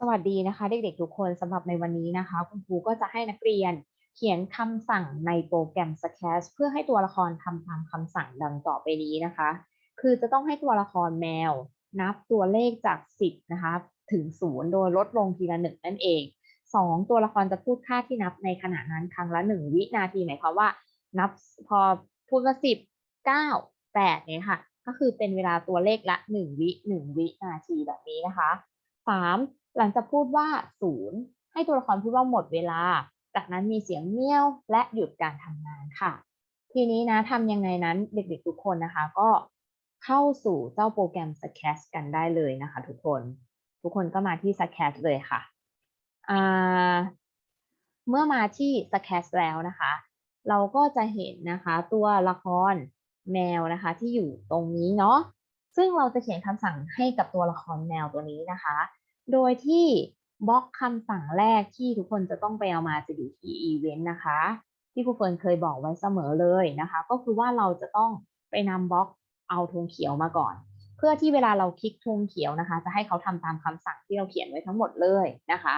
สวัสดีนะคะ เด็กๆทุกคนสำหรับในวันนี้นะคะ คุณครูก็จะให้นักเรียนเขียนคำสั่งในโปรแกรม Sketch เพื่อให้ตัวละครทำตามคำสั่งดังต่อไปนี้นะคะ คือจะต้องให้ตัวละครแมว นับตัวเลขจาก 10 นะคะ ถึง 0 โดยลดลงทีละหนึ่งนั่นเอง 2 ตัวละครจะพูดค่าที่นับในขณะนั้นครั้งละ 1 วินาทีหมายความว่า นับพอพูดว่า 10 9 8เนี่ยค่ะ ก็คือเป็นเวลาตัวเลขละ 1 วิ 1 วินาทีแบบนี้นะคะ 3. หลังจากพูดว่า0ให้ตัวละครพูดว่าหมดเวลา จากนั้นมีเสียงเมี้ยวและหยุดการทำงานค่ะ ทีนี้นะทำยังไงนั้นเด็กๆทุกคนนะคะ ก็เข้าสู่เจ้าโปรแกรม Sketch กันได้เลยนะคะ ทุกคน ทุกคนก็มาที่ Sketch เลยค่ะ เมื่อมาที่ Sketch แล้วนะคะ เราก็จะเห็นนะคะตัวละครแมวนะคะ ที่อยู่ตรงนี้เนาะซึ่งเราจะเขียนคำสั่งให้กับตัวละครแมวตัวนี้นะคะ โดยที่บล็อกคำสั่งแรกที่ทุกคนจะต้องไปเอามาจะอยู่ที่ event นะคะ ที่ครูเฟิร์นเคยบอกไว้เสมอเลยนะคะ ก็คือว่าเราจะต้องไปนำบล็อกเอาธงเขียวมาก่อน เพื่อที่เวลาเราคลิกธงเขียวนะคะ จะให้เขาทำตามคำสั่งที่เราเขียนไว้ทั้งหมดเลยนะคะ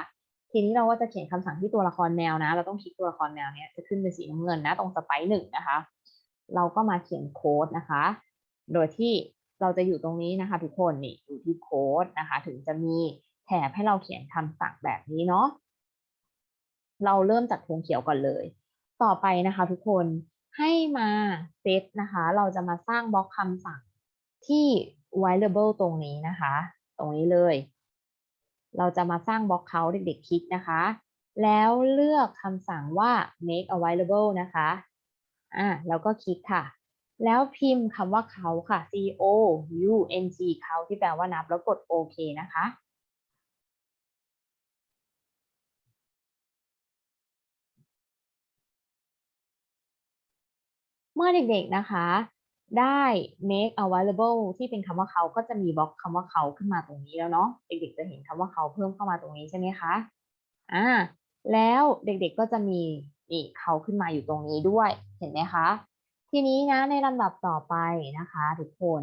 ทีนี้เราก็จะเขียนคำสั่งที่ตัวละครแมวนะ เราต้องคลิกตัวละครแมวเนี้ยจะขึ้นเป็นสีน้ำเงินนะ ตรงสไปร์หนึ่งนะคะ เราก็มาเขียนโค้ดนะคะ โดยที่เราจะอยู่ตรงนี้นะคะ ทุกคนนี่อยู่ที่โค้ดนะคะ ถึงจะมี แถบให้เราเขียนคำสั่งแบบนี้เนาะ เราเริ่มจากธงเขียวก่อนเลย ต่อไปนะคะทุกคนให้มาเซตนะคะ เราจะมาสร้างบล็อกคำสั่งที่ variable ตรงนี้นะคะ ตรงนี้เลย เราจะมาสร้างบล็อกเขาเด็กๆคลิกนะคะ แล้วเลือกคำสั่งว่า make available นะคะ อ่าแล้วก็คลิกค่ะ แล้วพิมพ์คำว่าเขาค่ะ c o u n g เขาที่แปลว่านับแล้วกดโอเคนะคะ เมื่อเด็กๆนะคะ ได้ make available ที่เป็นคำว่าเขาก็จะมีบล็อกคำว่าเขาขึ้นมาตรงนี้แล้วเนาะเด็กๆจะเห็นคำว่าเขาเพิ่มเข้ามาตรงนี้ใช่ไหมคะอ่าแล้วเด็กๆก็จะมีนี่เขาขึ้นมาอยู่ตรงนี้ด้วยเห็นไหมคะ ทีนี้นะในลำดับต่อไปนะคะ ทุกคน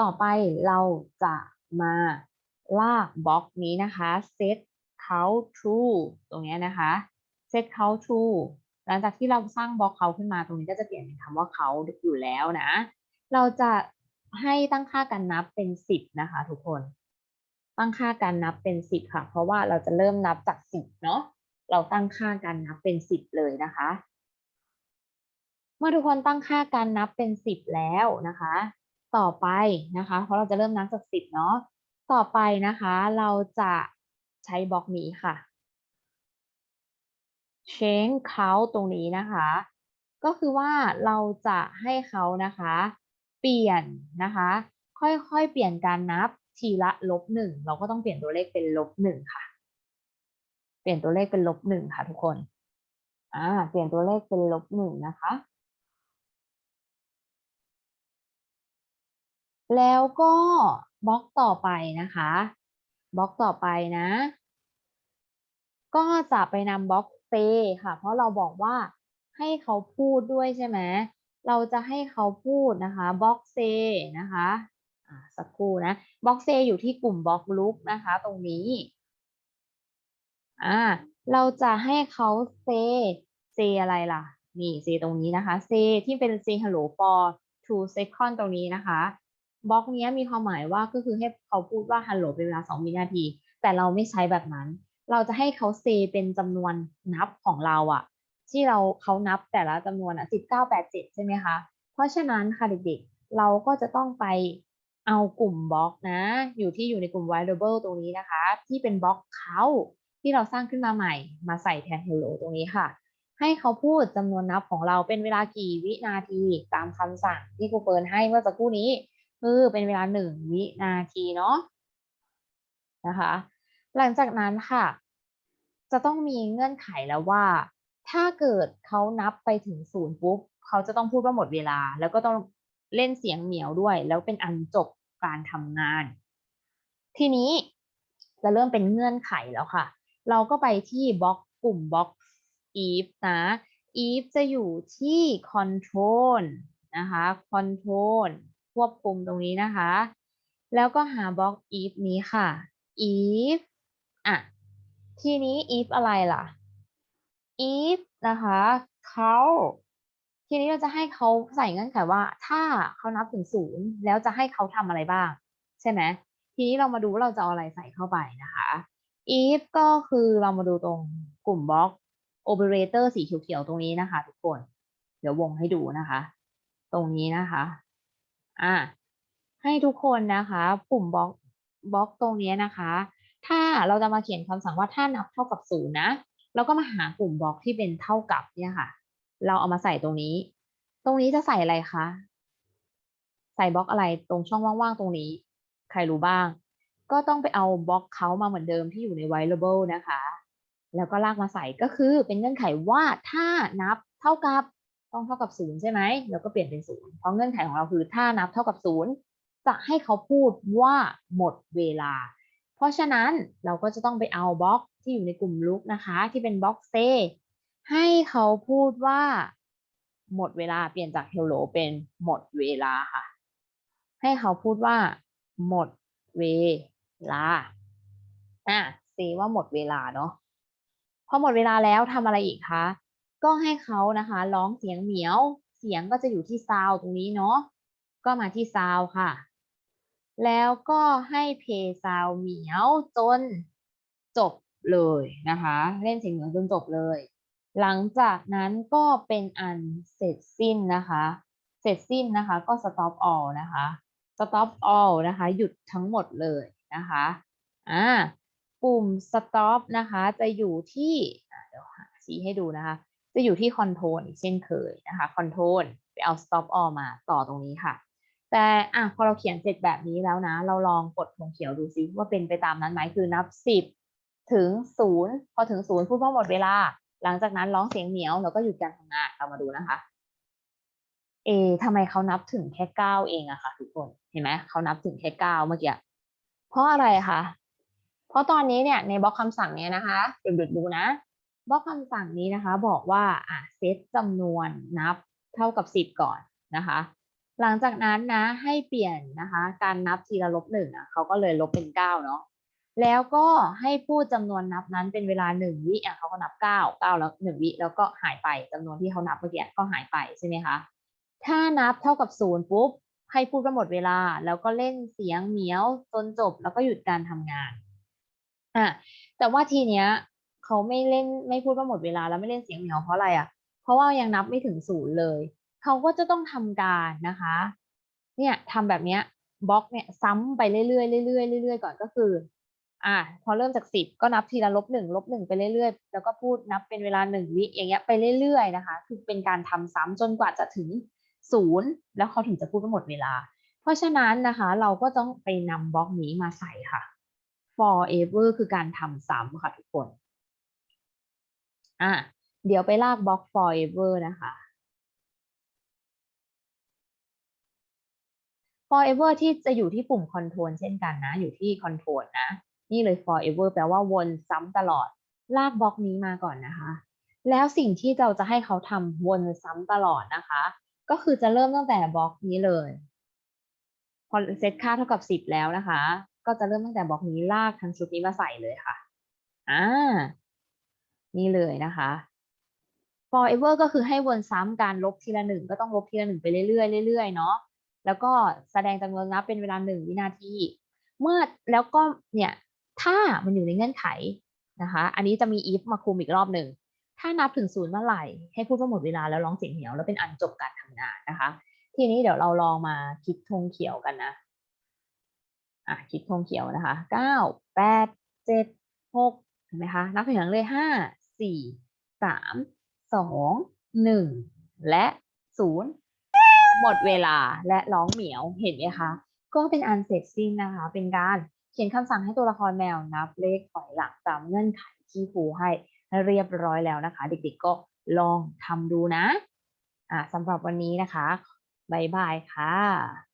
ต่อไปเราจะมาลากบล็อกนี้นะคะ set count true ตรงนี้นะคะ set count true หลังจากที่เราสร้างบล็อกเขาขึ้นมาตรงนี้ก็จะเปลี่ยนเป็นคำว่าเขาอยู่แล้วนะ เราจะให้ตั้งค่าการนับเป็นสิบนะคะทุกคน ตั้งค่าการนับเป็นสิบค่ะ เพราะว่าเราจะเริ่มนับจากสิบเนาะเราตั้งค่าการนับเป็นสิบเลยนะคะ เมื่อทุกคนตั้งค่าการนับเป็นสิบแล้วนะคะ ต่อไปนะคะ เพราะเราจะเริ่มนับจากสิบเนาะต่อไปนะคะ เราจะใช้บล็อกนี้ค่ะ change count ตรงนี้นะคะ ก็คือว่าเราจะให้เขานะคะ เปลี่ยนนะคะ ค่อยๆ เปลี่ยนการนับทีละลบหนึ่งเราก็ต้องเปลี่ยนตัวเลขเป็นลบหนึ่งค่ะ เปลี่ยนตัวเลขเป็นลบหนึ่งค่ะทุกคนอ่าเปลี่ยนตัวเลขเป็นลบหนึ่งนะคะ แล้วก็บล็อกต่อไปนะคะ บล็อกต่อไปนะ ก็จะไปนำบล็อก เซค่ะ เพราะเราบอกว่าให้เขาพูดด้วยใช่ไหมเราจะให้เขาพูดนะคะบล็อกเซนะคะสักครู่นะบล็อกเซอยู่ที่กลุ่มบล็อกลุกนะคะ ตรงนี้อ่าเราจะให้เขาเซเซอะไรล่ะ นี่เซตรงนี้นะคะเซที่เป็น say hello for two second ตรงนี้นะคะบล็อกนี้มีความหมายว่าก็คือให้เขาพูดว่า hello เป็นเวลา 2 วินาที แต่เราไม่ใช้แบบนั้น เราจะให้เขาเซเป็นจำนวนนับของเราอะที่เราเขานับแต่ละจำนวนอะสิบเก้าแปดเจ็ดใช่ไหมคะ เพราะฉะนั้นค่ะเด็กๆเราก็จะต้องไปเอากลุ่มบล็อกนะ อยู่ที่อยู่ในกลุ่ม variable ตรงนี้นะคะ ที่เป็นบล็อกเขาที่เราสร้างขึ้นมาใหม่ มาใส่แทน hello ตรงนี้ค่ะ ให้เขาพูดจำนวนนับของเราเป็นเวลากี่วินาทีตามคำสั่งที่ครูเฟิร์นให้เมื่อสักครู่นี้คือเป็นเวลาหนึ่งวินาทีเนาะนะคะ หลังจากนั้นค่ะ จะต้องมีเงื่อนไขแล้วว่า ถ้าเกิดเขานับไปถึงศูนย์ปุ๊บเขาจะต้องพูดว่าหมดเวลา แล้วก็ต้องเล่นเสียงเหมียวด้วย แล้วเป็นอันจบการทำงาน ทีนี้จะเริ่มเป็นเงื่อนไขแล้วค่ะ เราก็ไปที่บล็อกกลุ่มบล็อก if นะ if จะอยู่ที่ control นะคะ control ควบคุมตรงนี้นะคะ แล้วก็หาบล็อก if นี้ค่ะ if อะ ทีนี้ if อะไรล่ะ if นะคะ เขาทีนี้เราจะให้เขาใส่เงื่อนไขว่า ถ้าเขานับถึงศูนย์แล้วจะให้เขาทำอะไรบ้าง ใช่ไหมทีนี้เรามาดูว่าเราจะเอาอะไรใส่เข้าไปนะคะ if ก็คือเรามาดูตรงกลุ่มบล็อก operator สีเขียวๆตรงนี้นะคะ ทุกคน เดี๋ยววงให้ดูนะคะ ตรงนี้นะคะอ่าให้ทุกคนนะคะปุ่มบล็อกบล็อกตรงนี้นะคะ ถ้าเราจะมาเขียนคำสั่งว่าถ้านับเท่ากับศูนย์นะ เราก็มาหากลุ่มบล็อกที่เป็นเท่ากับเนี่ยค่ะ เราเอามาใส่ตรงนี้ ตรงนี้จะใส่อะไรคะ ใส่บล็อกอะไรตรงช่องว่างๆตรงนี้ ใครรู้บ้าง ก็ต้องไปเอาบล็อกเขามาเหมือนเดิมที่อยู่ใน variable นะคะ แล้วก็ลากมาใส่ก็คือเป็นเงื่อนไขว่าถ้านับเท่ากับต้องเท่ากับศูนย์ใช่ไหมแล้วก็เปลี่ยนเป็นศูนย์เพราะเงื่อนไขของเราคือถ้านับเท่ากับศูนย์จะให้เขาพูดว่าหมดเวลา เพราะฉะนั้นเราก็จะต้องไปเอาบล็อกที่อยู่ในกลุ่มลุกนะคะ ที่เป็นบล็อกเซให้เขาพูดว่า หมดเวลาเปลี่ยนจาก hello เป็นหมดเวลาค่ะ ให้เขาพูดว่า หมดเวลาอะเซว่าหมดเวลาเนาะพอหมดเวลาแล้วทำอะไรอีกคะก็ให้เขานะคะร้องเสียงเหมียว เสียงก็จะอยู่ที่ซาวตรงนี้เนาะก็มาที่ซาวค่ะ แล้วก็ให้เพซาวเหมียวจนจบเลยนะคะ เล่นเสียงเหมียวจนจบเลย หลังจากนั้นก็เป็นอันเสร็จสิ้นนะคะ เสร็จสิ้นนะคะก็ stop all นะคะ stop all นะคะ หยุดทั้งหมดเลยนะคะอ่าปุ่ม stop นะคะจะอยู่ที่เดี๋ยวหาชี้ให้ดูนะคะ จะอยู่ที่ control อีกเช่นเคยนะคะ control ไปเอา stop all มาต่อตรงนี้ค่ะ แต่อะพอเราเขียนเสร็จแบบนี้แล้วนะ เราลองกดธงเขียวดูซิว่าเป็นไปตามนั้นไหมคือนับ10ถึง0พอถึง0พูดว่าหมดเวลา หลังจากนั้นร้องเสียงเหมียวแล้วก็หยุดการทำงานเรามาดูนะคะ เอทำไมเขานับถึงแค่9เองอะค่ะทุกคนเห็นไหมเขานับถึงแค่9เมื่อกี้เพราะอะไรคะเพราะตอนนี้เนี่ยในบล็อกคำสั่งเนี้ยนะคะเด็กๆดูนะบล็อกคำสั่งนี้นะคะ บอกว่าอะเซตจำนวนนับเท่ากับ10ก่อนนะคะ หลังจากนั้นนะให้เปลี่ยนนะคะ การนับทีละลบหนึ่งอะเขาก็เลยลบเป็น9เนาะแล้วก็ให้พูดจำนวนนับนั้นเป็นเวลา1วิอะเขาก็นับ9 9แล้ว1วิแล้วก็หายไปจำนวนที่เขานับเมื่อกี้ก็หายไปใช่ไหมคะถ้านับเท่ากับศูนย์ปุ๊บให้พูดว่าหมดเวลา แล้วก็เล่นเสียงเหมียวจนจบแล้วก็หยุดการทำงานอะแต่ว่าทีเนี้ยเขาไม่เล่นไม่พูดว่าหมดเวลาแล้วไม่เล่นเสียงเหมียวเพราะอะไรอะ เพราะว่ายังนับไม่ถึงศูนย์เลย เขาก็จะต้องทำการนะคะ เนี่ยทำแบบเนี้ยบล็อกเนี่ยซ้ำไปเรื่อยๆเรื่อยๆเรื่อยๆก่อนก็คือ อะพอเริ่มจากสิบก็นับทีละลบหนึ่งลบหนึ่งไปเรื่อยๆ แล้วก็พูดนับเป็นเวลาหนึ่งวิอย่างเงี้ยไปเรื่อยๆนะคะ คือเป็นการทำซ้ำจนกว่าจะถึงศูนย์แล้วเขาถึงจะพูดว่าหมดเวลา เพราะฉะนั้นนะคะ เราก็ต้องไปนำบล็อกนี้มาใส่ค่ะ forever คือการทำซ้ำค่ะทุกคน อะ เดี๋ยวไปลากบล็อก forever นะคะ forever ที่จะอยู่ที่ปุ่ม control เช่นกันนะ อยู่ที่ control นะ นี่เลย forever แปลว่าวนซ้ำตลอด ลากบล็อกนี้มาก่อนนะคะ แล้วสิ่งที่เราจะให้เขาทำวนซ้ำตลอดนะคะ ก็คือจะเริ่มตั้งแต่บล็อกนี้เลย พอเซตค่าเท่ากับ 10 แล้วนะคะ ก็จะเริ่มตั้งแต่บล็อกนี้ลากทั้งชุดนี้มาใส่เลยค่ะ อ่า นี่เลยนะคะ forever ก็คือให้วนซ้ำการลบทีละหนึ่งก็ต้องลบทีละหนึ่งไปเรื่อยๆเรื่อยๆเนาะ แล้วก็แสดงจำนวนนับเป็นเวลาหนึ่งวินาที เมื่อแล้วก็เนี่ยถ้ามันอยู่ในเงื่อนไขนะคะ อันนี้จะมี if มาคุมอีกรอบหนึ่ง ถ้านับถึงศูนย์เมื่อไหร่ ให้พูดว่าหมดเวลาแล้วร้องเสียงเหนียวแล้วเป็นอันจบการทำงานนะคะ ทีนี้เดี๋ยวเราลองมาคิดธงเขียวกันนะอะคิดธงเขียวนะคะเก้าแปดเจ็ดหกเห็นไหมคะนับถอยหลังเลยห้าสี่สามสองหนึ่งและศูนย์ หมดเวลาและร้องเหมียวเห็นไหมคะ ก็เป็นอันเสร็จสิ้นนะคะ เป็นการเขียนคำสั่งให้ตัวละครแมวนับเลขถอยหลังตามเงื่อนไขที่ครูให้เรียบร้อยแล้วนะคะ เด็กๆก็ลองทำดูนะอ่าสำหรับวันนี้นะคะบายบายค่ะ